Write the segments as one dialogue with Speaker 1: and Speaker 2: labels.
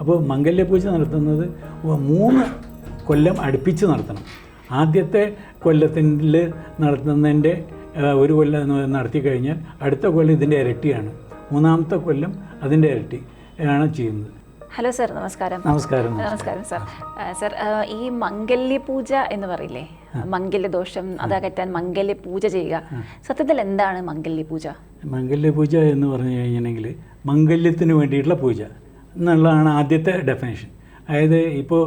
Speaker 1: അപ്പോൾ മംഗല്യപൂജ നടത്തുന്നത് മൂന്ന് കൊല്ലം അടുപ്പിച്ച് നടത്തണം. ആദ്യത്തെ കൊല്ലത്തിൽ നടത്തുന്നതിന്റെ ഒരു കൊല്ലം നടത്തി കഴിഞ്ഞാൽ അടുത്ത കൊല്ലം ഇതിന്റെ ഇരട്ടിയാണ്. മൂന്നാമത്തെ കൊല്ലം അതിന്റെ ഇരട്ടി ആണ് ചെയ്യുന്നത്.
Speaker 2: ഹലോ സാർ നമസ്കാരം.
Speaker 1: നമസ്കാരം
Speaker 2: നമസ്കാരം. സാർ. സാർ ഈ മംഗല്യ പൂജ എന്ന് പറയില്ലേ? മംഗല്യദോഷം അതകറ്റാൻ മംഗല്യ പൂജ ചെയ്യുക. സത്യത്തിൽ എന്താണ് മംഗല്യ പൂജ?
Speaker 1: മംഗല്യപൂജ എന്ന് പറഞ്ഞു കഴിഞ്ഞിട്ടുണ്ടെങ്കിൽ മംഗല്യത്തിന് വേണ്ടിയിട്ടുള്ള പൂജ. എന്നുള്ളതാണ് ആദ്യത്തെ ഡെഫിനേഷൻ അതായത് ഇപ്പോൾ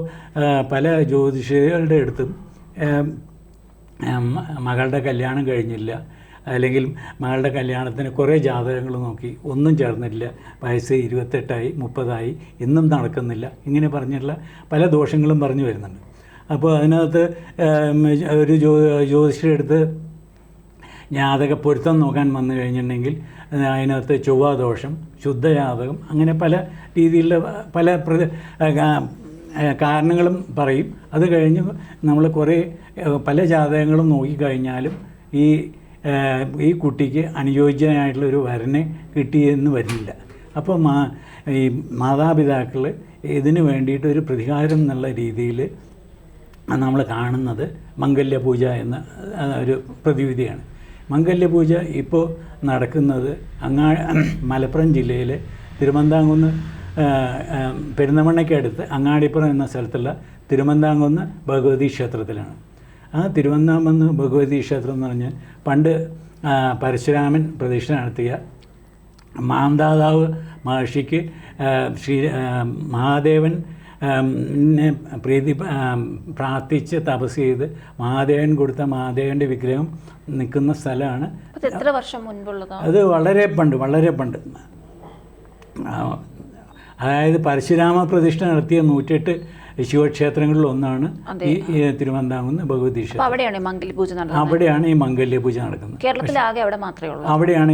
Speaker 1: പല ജ്യോതിഷികളുടെ അടുത്തും മകളുടെ കല്യാണം കഴിഞ്ഞില്ല. അല്ലെങ്കിൽ മകളുടെ കല്യാണത്തിന് കുറേ ജാതകങ്ങൾ നോക്കി. ഒന്നും ചേർന്നില്ല. വയസ്സ് ഇരുപത്തെട്ടായി മുപ്പതായി ഇന്നും നടക്കുന്നില്ല. ഇങ്ങനെ പറഞ്ഞിട്ടുള്ള പല ദോഷങ്ങളും പറഞ്ഞു വരുന്നുണ്ട്. അപ്പോൾ അതിനകത്ത് ഒരു ജ്യോ ജ്യോതിഷിയുടെ അടുത്ത് ജാതക പൊരുത്തം നോക്കാൻ വന്നു കഴിഞ്ഞിട്ടുണ്ടെങ്കിൽ അത് അതിനകത്ത് ചൊവ്വാദോഷം ശുദ്ധജാതകം അങ്ങനെ പല രീതിയിലുള്ള പല പ്ര ആ, ആ, കാരണങ്ങളും പറയും. അത് കഴിഞ്ഞ് നമ്മൾ കുറേ പല ജാതകങ്ങളും നോക്കിക്കഴിഞ്ഞാലും ഈ ഈ കുട്ടിക്ക് അനുയോജ്യമായിട്ടുള്ളൊരു വരനെ കിട്ടിയെന്ന് വരുന്നില്ല അപ്പോൾ മാ ഈ മാതാപിതാക്കൾ ഇതിന് വേണ്ടിയിട്ട് ഒരു പ്രതികാരം എന്നുള്ള രീതിയിൽ നമ്മൾ കാണുന്നത് മംഗല്യ പൂജ എന്ന ഒരു പ്രതിവിധിയാണ്. മംഗല്യപൂജ ഇപ്പോൾ നടക്കുന്നത് അങ്ങാ മലപ്പുറം ജില്ലയിലെ തിരുവന്താംകുന്ന് പെരുന്തമണ്ണയ്ക്കടുത്ത് അങ്ങാടിപ്പുറം എന്ന സ്ഥലത്തുള്ള തിരുവന്താംകുന്ന് ഭഗവതി ക്ഷേത്രത്തിലാണ്. ആ തിരുവന്താംകുന്ന് ഭഗവതി ക്ഷേത്രം എന്ന് പറഞ്ഞാൽ പണ്ട് പരശുരാമൻ പ്രതിഷ്ഠ നടത്തിയ മാന്താതാവ് മഹർഷിക്ക് ശ്രീ മഹാദേവൻ പ്രീതി പ്രാർത്ഥിച്ച് തപസ് ചെയ്ത് മഹാദേവൻ കൊടുത്ത മഹാദേവന്റെ വിഗ്രഹം നിൽക്കുന്ന സ്ഥലമാണ്.
Speaker 2: അത് എത്ര വർഷം
Speaker 1: അത് വളരെ പണ്ട് വളരെ പണ്ട്. അതായത് പരശുരാമ പ്രതിഷ്ഠ നടത്തിയ നൂറ്റെട്ട് ശിവക്ഷേത്രങ്ങളിൽ ഒന്നാണ് ഈ തിരുവനന്തപുരം ഭഗവതി ക്ഷേത്രം.
Speaker 2: അവിടെയാണ് ഈ മംഗല്യ പൂജ
Speaker 1: മംഗല്യപൂജ നടക്കുന്നത്.
Speaker 2: കേരളത്തിലാകെ അവിടെ മാത്രമേ ഉള്ളൂ.
Speaker 1: അവിടെയാണ്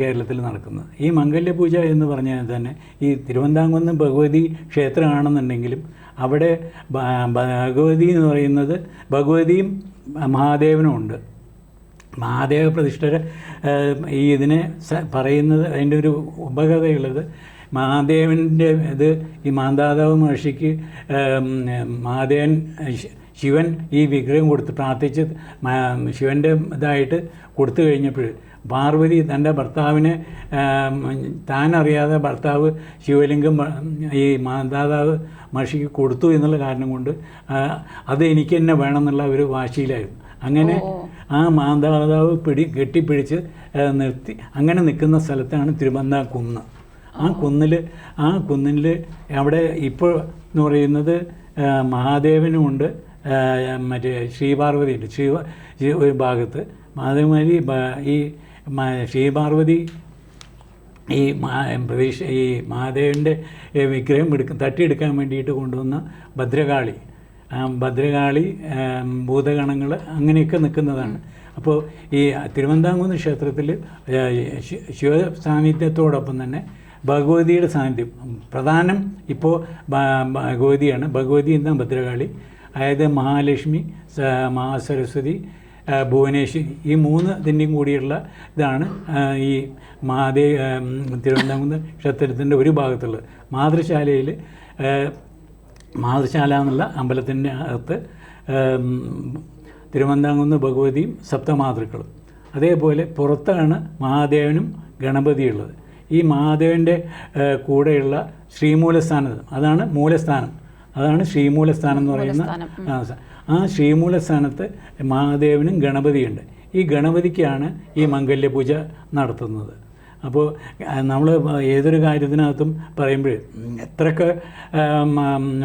Speaker 1: കേരളത്തിൽ നടക്കുന്നത്. ഈ മംഗല്യപൂജ എന്ന് പറഞ്ഞാൽ തന്നെ ഈ തിരുവനന്തപുരം ഭഗവതി ക്ഷേത്രമാണെന്നുണ്ടെങ്കിലും അവിടെ ഭഗവതി എന്ന് പറയുന്നത് ഭഗവതിയും മഹാദേവനും ഉണ്ട്. മഹാദേവ പ്രതിഷ്ഠര ഈ ഇതിനെ പറയുന്നത് അതിന്റെ ഒരു ഉപകഥയുള്ളത് മഹാദേവന്റെ ഇത് ഈ മാന്താതാവ് മഹർഷിക്ക് മഹാദേവൻ ശിവൻ ഈ വിഗ്രഹം കൊടുത്ത് പ്രാർത്ഥിച്ച് ശിവന്റെ ഇതായിട്ട് കൊടുത്തു കഴിഞ്ഞപ്പോൾ പാർവതി തന്റെ ഭർത്താവിനെ താൻ അറിയാതെ ഭർത്താവ് ശിവലിംഗം ഈ മാതാതാവ് മഹർഷിക്ക് കൊടുത്തു എന്നുള്ള കാരണം കൊണ്ട് അത് എനിക്ക് തന്നെ വേണം എന്നുള്ള ഒരു വാശിയിലായിരുന്നു. അങ്ങനെ ആ മാതാതാവ് പിടി കെട്ടിപ്പിടിച്ച് നിർത്തി. അങ്ങനെ നിൽക്കുന്ന സ്ഥലത്താണ് തിരുവന്ത കുന്ന് ആ കുന്നിൽ ആ കുന്നിൽ അവിടെ ഇപ്പോൾ എന്ന് പറയുന്നത് മഹാദേവനുമുണ്ട് മറ്റേ ശ്രീപാർവതിയുണ്ട് ശ്രീ ഒരു ഭാഗത്ത്. മഹാദേവമാരി ഈ ശ്രീപാർവതി ഈ പ്രതീക്ഷ ഈ മഹാദേവന്റെ വിഗ്രഹം എടുക്ക തട്ടിയെടുക്കാൻ വേണ്ടിയിട്ട് കൊണ്ടുവന്ന ഭദ്രകാളി. ഭദ്രകാളി ഭൂതഗണങ്ങൾ അങ്ങനെയൊക്കെ നിൽക്കുന്നതാണ്. അപ്പോൾ ഈ തിരുവനന്തപുരം ക്ഷേത്രത്തിൽ ശിവ സാന്നിധ്യത്തോടൊപ്പം തന്നെ ഭഗവതിയുടെ സാന്നിധ്യം. പ്രധാനം ഇപ്പോൾ ഭഗവതിയാണ്. ഭഗവതി എന്ന ഭദ്രകാളി അതായത് മഹാലക്ഷ്മി മഹാസരസ്വതി ഭുവനേശ്വരി ഈ മൂന്ന് ഇതിന്റെയും കൂടിയുള്ള ഇതാണ് ഈ മഹാദേവ് തിരുവനന്തപുരം ക്ഷേത്രത്തിന്റെ ഒരു ഭാഗത്തുള്ളത്. മാതൃശാലയിൽ മാതൃശാല എന്നുള്ള അമ്പലത്തിന്റെ അകത്ത് തിരുവനന്തപുരം ഭഗവതിയും സപ്തമാതൃക്കളും. അതേപോലെ പുറത്താണ് മഹാദേവനും ഗണപതിയുള്ളത്. ഈ മഹാദേവന്റെ കൂടെയുള്ള ശ്രീമൂലസ്ഥാനം അതാണ് മൂലസ്ഥാനം. അതാണ് ശ്രീമൂലസ്ഥാനം എന്ന് പറയുന്ന ആ, ശ്രീമൂലസ്ഥാനത്ത് മഹാദേവനും ഗണപതിയുണ്ട്. ഈ ഗണപതിക്കാണ് ഈ മംഗല്യപൂജ നടത്തുന്നത്. അപ്പോൾ നമ്മൾ ഏതൊരു കാര്യത്തിനകത്തും പറയുമ്പോൾ എത്രയൊക്കെ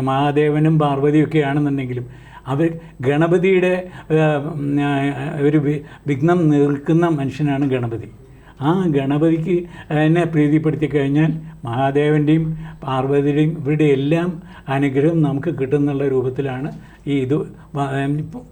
Speaker 1: മഹാദേവനും പാർവതിയും ഒക്കെ ആണെന്നുണ്ടെങ്കിലും അവർ ഗണപതിയുടെ ഒരു വിഘ്നം നിൽക്കുന്ന മനുഷ്യനാണ് ഗണപതി. ആ ഗണപതിക്ക് എന്നെ പ്രീതിപ്പെടുത്തി കഴിഞ്ഞാൽ മഹാദേവന്റെയും പാർവതിയുടെയും ഇവരുടെ എല്ലാം അനുഗ്രഹം നമുക്ക് കിട്ടുന്നുള്ള രൂപത്തിലാണ് ഈ ഇത്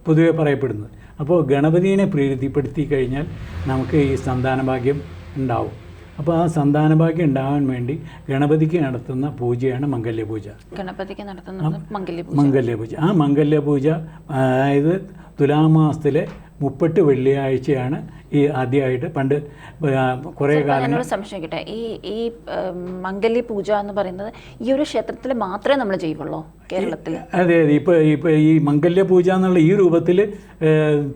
Speaker 1: പൊതുവെ പറയപ്പെടുന്നത്. അപ്പോൾ ഗണപതിയെ പ്രീതിപ്പെടുത്തി കഴിഞ്ഞാൽ നമുക്ക് ഈ സന്താനഭാഗ്യം ഉണ്ടാവും. അപ്പോൾ ആ സന്താനഭാഗ്യം ഉണ്ടാകാൻ വേണ്ടി ഗണപതിക്ക് നടത്തുന്ന പൂജയാണ് മംഗല്യപൂജ.
Speaker 2: ഗണപതിക്ക് നടത്തുന്ന മംഗല്യപൂജ.
Speaker 1: മംഗല്യപൂജ. ആ മംഗല്യപൂജ അതായത് തുലാമാസത്തിലെ മുപ്പെട്ട് വെള്ളിയാഴ്ചയാണ് ഈ ആദ്യമായിട്ട്. പണ്ട് കുറേ കാലം
Speaker 2: സംശയിക്കട്ടെ ഈ ഈ മംഗല്യ പൂജ എന്ന് പറയുന്നത് ഈ ഒരു ക്ഷേത്രത്തിൽ മാത്രമേ നമ്മൾ ചെയ്യുള്ളൂ കേരളത്തിൽ?
Speaker 1: അതെ അതെ. ഇപ്പോൾ ഇപ്പോൾ ഈ മംഗല്യ പൂജ എന്നുള്ള ഈ രൂപത്തിൽ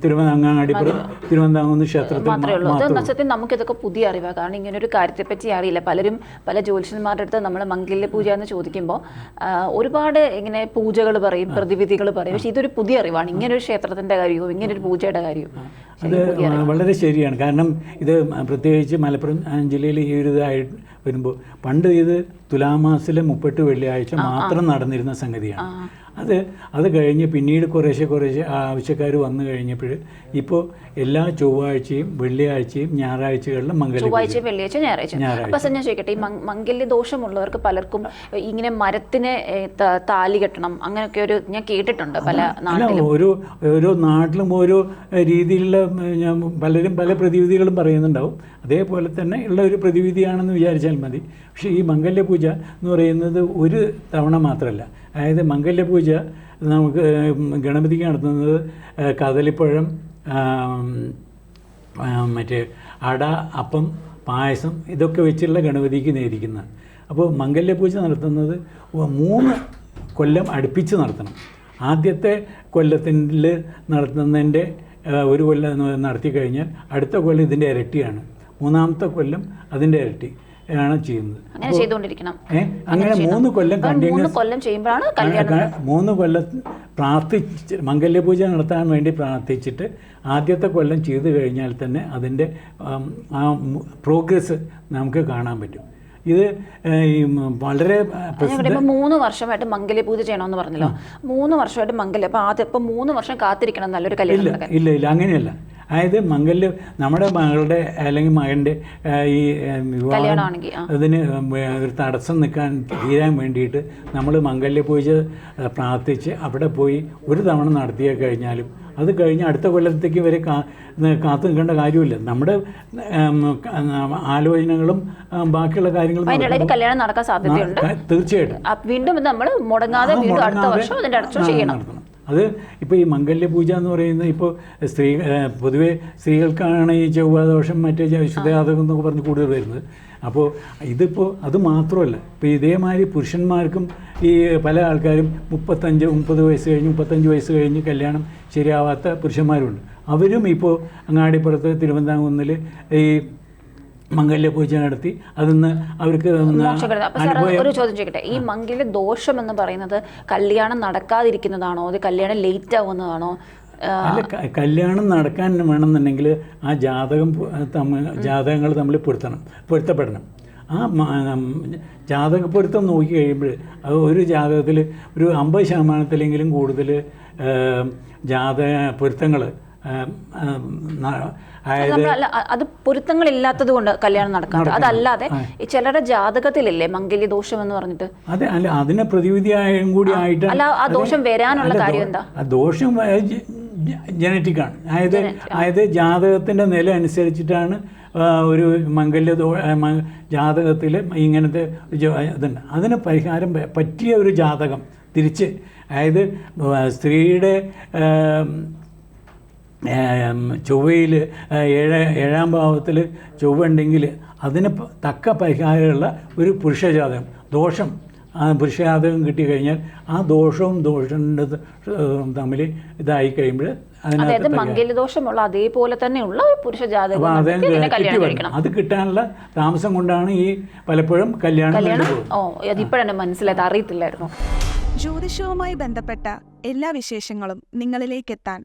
Speaker 1: തിരുവനങ്ങാടിപ്പുറം തിരുവനന്തപുരം ക്ഷേത്രത്തിൽ
Speaker 2: മാത്രമേ
Speaker 1: നമുക്ക്
Speaker 2: ഇതൊക്കെ നമുക്കിതൊക്കെ പുതിയ അറിവാണ് കാരണം ഇങ്ങനെ ഒരു കാര്യത്തെപ്പറ്റി അറിയില്ല. പലരും പല ജ്യോതിഷന്മാരുടെ അടുത്ത് നമ്മൾ മംഗല്യ പൂജ എന്ന് ചോദിക്കുമ്പോൾ ഒരുപാട് ഇങ്ങനെ പൂജകൾ പറയും പ്രതിവിധികൾ പറയും. പക്ഷേ ഇതൊരു പുതിയ അറിവാണ്. ഇങ്ങനെ ഒരു ക്ഷേത്രത്തിന്റെ കാര്യവും ഇങ്ങനെ ഒരു പൂജയുടെ കാര്യവും.
Speaker 1: അത് വളരെ ശരിയാണ്. കാരണം ഇത് പ്രത്യേകിച്ച് മലപ്പുറം ജില്ലയിൽ ഈ ഒരു ഇതായി വരുമ്പോൾ പണ്ട് ഇത് തുലാമാസിലെ മുപ്പെട്ട് വെള്ളിയാഴ്ച മാത്രം നടന്നിരുന്ന സംഗതിയാണ്. അത് അത് കഴിഞ്ഞ് പിന്നീട് കുറേശ്ശെ കുറേശ്ശെ ആവശ്യക്കാർ വന്നു കഴിഞ്ഞപ്പോൾ ഇപ്പോൾ എല്ലാ ചൊവ്വാഴ്ചയും വെള്ളിയാഴ്ചയും ഞായറാഴ്ചകളിലും മംഗല
Speaker 2: ചൊവ്വാഴ്ച വെള്ളിയാഴ്ച ഞായറാഴ്ച
Speaker 1: ഞായറാഴ്ച.
Speaker 2: അപ്പൊ ഞാൻ ചോദിക്കട്ടെ ഈ മംഗ്- മംഗല്യ ദോഷമുള്ളവർക്ക് പലർക്കും ഇങ്ങനെ മരത്തിന് താലി കെട്ടണം അങ്ങനെയൊക്കെ ഒരു ഞാൻ കേട്ടിട്ടുണ്ട് പല നാട്ടിലും.
Speaker 1: ഓരോ ഓരോ നാട്ടിലും ഓരോ രീതിയിലുള്ള ഞാൻ പലരും പല പ്രതിവിധികളും പറയുന്നുണ്ടാവും. അതേപോലെ തന്നെ ഉള്ള ഒരു പ്രതിവിധിയാണെന്ന് വിചാരിച്ചാൽ മതി. പക്ഷേ ഈ മംഗല്യപൂജ എന്ന് പറയുന്നത് ഒരു തവണ മാത്രമല്ല അതായത് മംഗല്യപൂജ നമുക്ക് ഗണപതിക്ക് നടത്തുന്നത് കദളിപ്പഴം മറ്റേ അട അപ്പം പായസം ഇതൊക്കെ വെച്ചുള്ള ഗണപതിക്ക് നേരിക്കുന്നത്. അപ്പോൾ മംഗല്യപൂജ നടത്തുന്നത് മൂന്ന് കൊല്ലം അടുപ്പിച്ച് നടത്തണം. ആദ്യത്തെ കൊല്ലത്തിൽ നടത്തുന്നതിന്റെ ഒരു കൊല്ലം നടത്തി കഴിഞ്ഞാൽ അടുത്ത കൊല്ലം ഇതിന്റെ ഇരട്ടിയാണ്. മൂന്നാമത്തെ കൊല്ലം അതിന്റെ ഇരട്ടി. ആണ് ചെയ്യുന്നത്.
Speaker 2: അങ്ങനെ ചെയ്തുകൊണ്ടിരിക്കണം.
Speaker 1: അങ്ങനെ മൂന്ന് കൊല്ലം കണ്ടിന്യൂസ്
Speaker 2: കൊല്ലം ചെയ്യുമ്പോഴാണ് കല്യാണം
Speaker 1: മൂന്ന് കൊല്ലം പ്രാർത്ഥിച്ച് മംഗല്യപൂജ നടത്താൻ വേണ്ടി പ്രാർത്ഥിച്ചിട്ട് ആദ്യത്തെ കൊല്ലം ചെയ്തു കഴിഞ്ഞാൽ തന്നെ അതിന്റെ ആ പ്രോഗ്രസ് നമുക്ക് കാണാൻ പറ്റും. ഇത് വളരെ
Speaker 2: മൂന്ന് വർഷമായിട്ട് മംഗല്യ പൂജ ചെയ്യണമെന്ന് പറഞ്ഞല്ലോ. മൂന്ന് വർഷമായിട്ട് മംഗല്യ. അപ്പൊ ആദ്യം ഇപ്പൊ മൂന്ന് വർഷം കാത്തിരിക്കണം. നല്ലൊരു കല്യാണം
Speaker 1: ഇല്ല ഇല്ല ഇല്ല. അങ്ങനെയല്ല. അതായത് മംഗല്യ നമ്മുടെ മകളുടെ അല്ലെങ്കിൽ മകന്റെ ഈ വിവാഹം അതിന് ഒരു തടസ്സം നിൽക്കാൻ തീരാൻ വേണ്ടിയിട്ട് നമ്മൾ മംഗല്യ പൂജ പ്രാർത്ഥിച്ച് അവിടെ പോയി ഒരു തവണ നടത്തിയ കഴിഞ്ഞാലും അത് കഴിഞ്ഞ് അടുത്ത കൊല്ലത്തേക്ക് വരെ കാ കാത്തു നിൽക്കേണ്ട കാര്യമില്ല. നമ്മുടെ ആലോചനകളും ബാക്കിയുള്ള കാര്യങ്ങളും
Speaker 2: കല്യാണം നടക്കാൻ സാധ്യതയുണ്ട്.
Speaker 1: തീർച്ചയായിട്ടും.
Speaker 2: വീണ്ടും നമ്മൾ മുടങ്ങാതെ അടുത്ത വർഷം അതിന്റെ അടുത്ത ചെയ്യണം.
Speaker 1: നടത്തണം അത് ഇപ്പോൾ ഈ മംഗല്യ പൂജ എന്ന് പറയുന്നത് ഇപ്പോൾ സ്ത്രീ പൊതുവേ സ്ത്രീകൾക്കാണ് ഈ ചൊവ്വാദോഷം മറ്റേ വിശുദ്ധജാതകം എന്നൊക്കെ പറഞ്ഞ് കൂടുതൽ വരുന്നത്. അപ്പോൾ ഇതിപ്പോൾ അത് മാത്രമല്ല ഇപ്പോൾ ഇതേമാതിരി പുരുഷന്മാർക്കും ഈ പല ആൾക്കാരും മുപ്പത്തഞ്ച് മുപ്പത് വയസ്സ് കഴിഞ്ഞ് മുപ്പത്തഞ്ച് വയസ്സ് കഴിഞ്ഞ് കല്യാണം ശരിയാവാത്ത പുരുഷന്മാരുണ്ട്. അവരും ഇപ്പോൾ അങ്ങാടിപ്പുറത്ത് തിരുവനന്തപുരത്തിൽ ഈ മംഗല്യ പൂജ നടത്തി അതിന്ന് അവർക്ക്
Speaker 2: ഒരു ചോദ്യം ചോദിക്കട്ടെ. ഈ മംഗല്യ ദോഷം എന്ന് പറയുന്നത് കല്യാണം നടക്കാതിരിക്കുന്നതാണോ? അത് കല്യാണം ലേറ്റ് ആവുന്നതാണോ?
Speaker 1: അല്ല കല്യാണം നടക്കാൻ വേണമെന്നുണ്ടെങ്കിൽ ആ ജാതകം ജാതകങ്ങൾ തമ്മിൽ പൊരുത്തണം പൊരുത്തപ്പെടണം. ആ ജാതക പൊരുത്തം നോക്കി കഴിയുമ്പോൾ അത് ഒരു ജാതകത്തിൽ ഒരു അമ്പത് ശതമാനത്തിലെങ്കിലും കൂടുതൽ ജാതക പൊരുത്തങ്ങൾ
Speaker 2: അത് പൊരുത്തങ്ങൾ ഇല്ലാത്തത് കൊണ്ട് കല്യാണം നടക്കാറ് അതല്ലാതെ ഈ ചിലരുടെ ജാതകത്തിലില്ലേ മംഗല്യ ദോഷം എന്ന് പറഞ്ഞിട്ട്?
Speaker 1: അതെ അല്ല അതിനെ പ്രതിവിധിയായും കൂടി ആയിട്ട്
Speaker 2: അല്ല ആ ദോഷം വരാനുള്ള കാര്യം എന്താ?
Speaker 1: ദോഷം ജനറ്റിക് ആണ് അതായത് അതായത് ജാതകത്തിന്റെ നില അനുസരിച്ചിട്ടാണ് ഒരു മംഗല്യ ജാതകത്തിൽ ഇങ്ങനത്തെ ഇതുണ്ട്. അതിന് പരിഹാരം പറ്റിയ ഒരു ജാതകം തിരിച്ച് അതായത് സ്ത്രീയുടെ ചൊവ്വയിൽ ഏഴ് ഏഴാം ഭാവത്തിൽ ചൊവ്വ ഉണ്ടെങ്കിൽ അതിന് തക്ക പരിഹാരമുള്ള ഒരു പുരുഷജാതകം ദോഷം. ആ പുരുഷജാതകം കിട്ടിക്കഴിഞ്ഞാൽ ആ ദോഷവും ദോഷന്റെ തമ്മിൽ ഇതായി കഴിയുമ്പോൾ
Speaker 2: അതായത്
Speaker 1: അതിനകത്ത്
Speaker 2: മംഗല്യ ദോഷമുള്ള അതേപോലെ തന്നെയുള്ള ഒരു പുരുഷ ജാതകം
Speaker 1: അത് കിട്ടി കിട്ടാനുള്ള താമസം കൊണ്ടാണ് ഈ പലപ്പോഴും കല്യാണം.
Speaker 2: ഓ അതിപ്പോഴാണ് മനസ്സിലായത് അറിയത്തില്ലായിരുന്നു.
Speaker 3: ജ്യോതിഷവുമായി ബന്ധപ്പെട്ട എല്ലാ വിശേഷങ്ങളും നിങ്ങളിലേക്കെത്താൻ